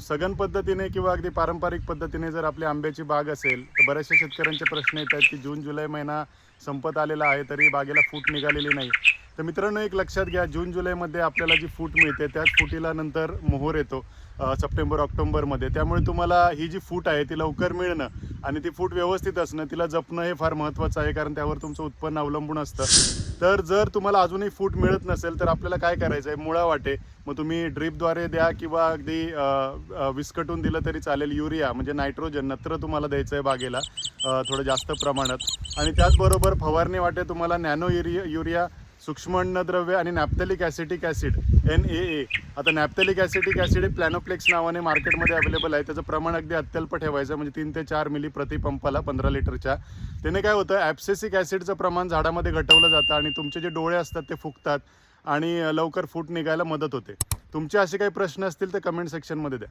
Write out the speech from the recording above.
सघन पद्धतीने किंवा अगदी पारंपरिक पद्धतीने जर आपली आंब्याची बाग असेल तर बऱ्याचशा शेतकऱ्यांचे प्रश्न येतात की जून जुलै महिना संपत आलेला आहे तरी बागेला फूट निघालेली नाही. तर मित्रांनो एक लक्षात घ्या जून जुलैमध्ये आपल्याला जी फूट मिळते त्याच फुटीला नंतर मोहर येतो सप्टेंबर ऑक्टोबरमध्ये त्यामुळे तुम्हाला ही जी फूट आहे ती लवकर मिळणं आणि ती फूट व्यवस्थित असणं तिला जपणं हे फार महत्त्वाचं आहे कारण त्यावर तुमचं उत्पन्न अवलंबून असतं. तर जर तुम्हाला अजूनही फूट मिळत नसेल तर आपल्याला काय करायचं आहे मुळा वाटे. मग तुम्ही ड्रीपद्वारे द्या किंवा अगदी विस्कटून दिलं तरी चालेल. युरिया म्हणजे नायट्रोजन नत्र तुम्हाला द्यायचं आहे बागेला थोडं जास्त प्रमाणात. आणि त्याचबरोबर फवारणी वाटे तुम्हाला नॅनो युरिया युरिया सूक्ष्म अन्नद्रव्य आणि naphthalic acetic acid N A A. आता नॅप्थॅलिक ॲसिटिक ॲसिड हे प्लॅनोप्लेक्स नावाने मार्केटमध्ये अवेलेबल आहे. त्याचं प्रमाण अगदी अत्यल्प ठेवायचं म्हणजे तीन ते चार मिली प्रति पंपाला पंधरा लिटरच्या. त्याने काय होतं? ॲप्सेसिक ॲसिडचं प्रमाण झाडामध्ये घटवलं जातं आणि तुमचे जे डोळे असतात ते फुगतात आणि लवकर फूट निघायला मदत होते. तुमचे असे काही प्रश्न असतील तर कमेंट सेक्शनमध्ये द्या.